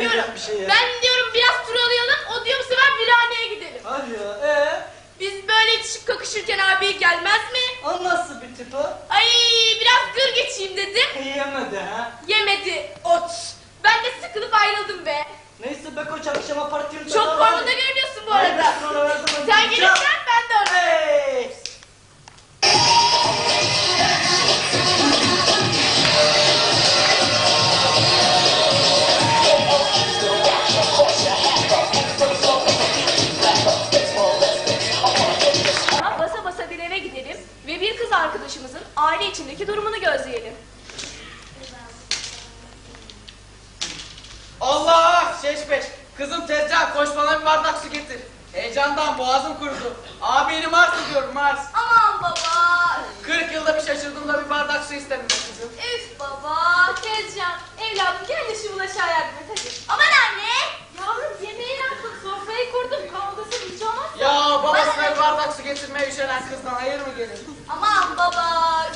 bilmiyorum. bir şey ya. Ben diyorum biraz turalayalım. O diyor bu sefer birhaneye gidelim. Hadi ya ee? Biz böyle itişip kakışırken abi gelmez mi? O nasıl bir tip o? Ay biraz gır geçeyim dedim. Yiyemedi ha. Yemedi ot. Ben de sıkılıp ayrıldım be. Neyse be koç akşama partiyim Çok formunda görünüyorsun bu arada. Sen gelirsen içindeki durumunu gözleyelim. Allah! Şeş beş. Kızım tezcan koş bana bir bardak su getir. Heyecandan boğazım kurudu. Abini Mars diyorum Mars. Aman baba. 40 yılda bir şaşırdım da bir bardak su istedim be kızım. Üf baba. Tezcan. Evladım gel de şu bulaşığa yardım et hadi. Aman anne. Yavrum yemeği yaptım. Sofrayı kurdum. Kavgasın hiç olmaz. Ya babasına bir bardak su getirmeye üşenen kızdan hayır mı gelir? Aman baba.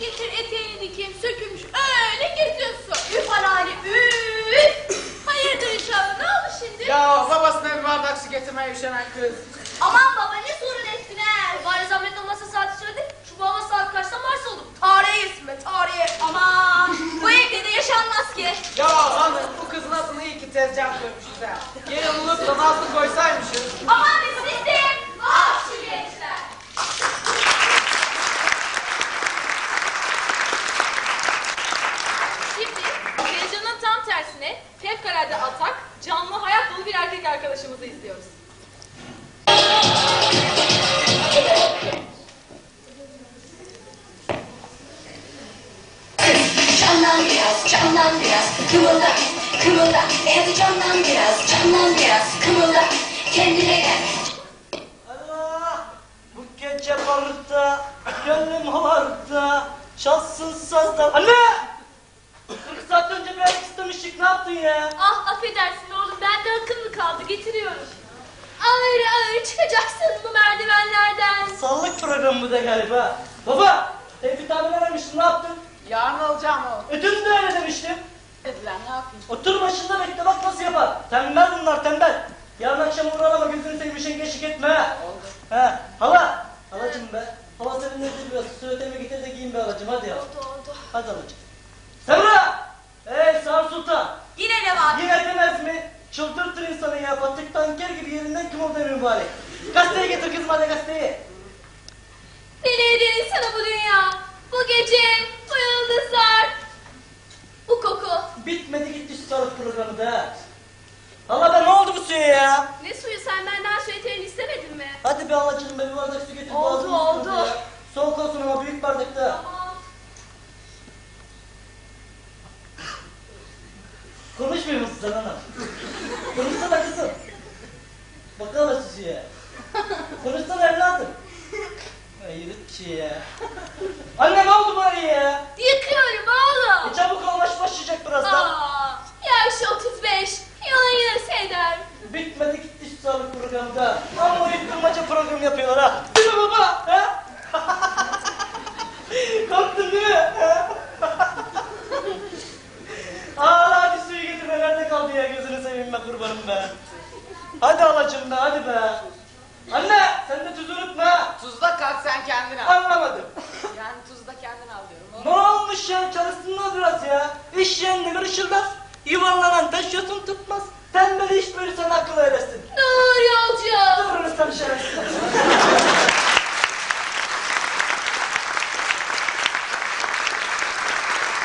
Getir eteğini dikeyim. Sökülmüş öyle geziyorsun. Üf anneanne üf. Hayırdır inşallah ne oldu şimdi? Ya babasına bir bardak su getirmeye üşenen kız. Aman baba ne sorun ettin he? Bari zahmet olmasa saati söyle. Şu baba saat kaçta varsa olur. Tarihe girsin be tarihe. Aman bu evde de yaşanmaz ki. Ya hanım bu kızın adını iyi ki tezcan koymuşuz ha. Yeni bulup da Nazlı koysaymışız. Aman be siz de. Ah şu gençler. Şimdi heyecanın tam tersine fevkalade atak, canlı hayat dolu bir erkek arkadaşımızı izliyoruz. Canlan biraz, canlan biraz, kımılda, kımılda. E hadi canlan biraz, canlan biraz, kımılda. Kendine gel, Allah! Bu gece barda, gönlüm havarda, çalsın sazda. Anne! 40 saat önce bir ayak yaptın ya? Ah affedersin oğlum bende akıl mı kaldı getiriyorum. Ağır ağır çıkacaksın bu merdivenlerden. Sallık programı bu da galiba. Baba! Tevfik abi aramıştın, ne yaptın? Yarın alacağım o. E dün de öyle demiştim. Dediler ne yapayım? Otur başında bekle bak nasıl yapar. Tembel bunlar tembel. Yarın akşam uğralama gözünü seveyim bir şey geçik etme ha. He. Hala. Halacım be. Hava serinledi biraz. Süvetemi getir de giyin be halacım hadi ya. Oldu oldu. Hadi halacım. Semra! Hey Sar Ne var? Yine demez mi? Çıldırtır insanı ya. Batık tanker gibi yerinden kim oldu mübarek. Gazeteyi getir kızım hadi gazeteyi. Deli eder insanı bu dünya. Bu gece, bu yıldızlar. Bu koku. Bitmedi gitti şu sağlık programı da. Hala be ne oldu bu suya ya? Ne suyu sen benden su yeterini istemedin mi? Hadi be halacığım be bir bardak su getir. Oldu, oldu. Soğuk olsun ama büyük bardakta. Tamam. Konuşmuyor musun sen ana? Konuşsana kızım. Bakalım suya. Konuşsana evladım. Hayret bir şey ya. Anne ne oldu bari ya? Yıkıyorum oğlum. E çabuk baş başlayacak birazdan. Aa, yaş 35. Yalan yine eder. Bitmedi gitti şu sağlık programı be. Hadi alacımda hadi be. Anne sen de tuzu unutma. Tuzda kalk sen kendin al. Anlamadım. Yani tuzda kendin al diyorum. Ne olmuş ya çalışsınlar biraz ya. İş yerinde görüşürler. Yuvarlanan taş yosun tutmaz. Tembel iş böyle sana akıl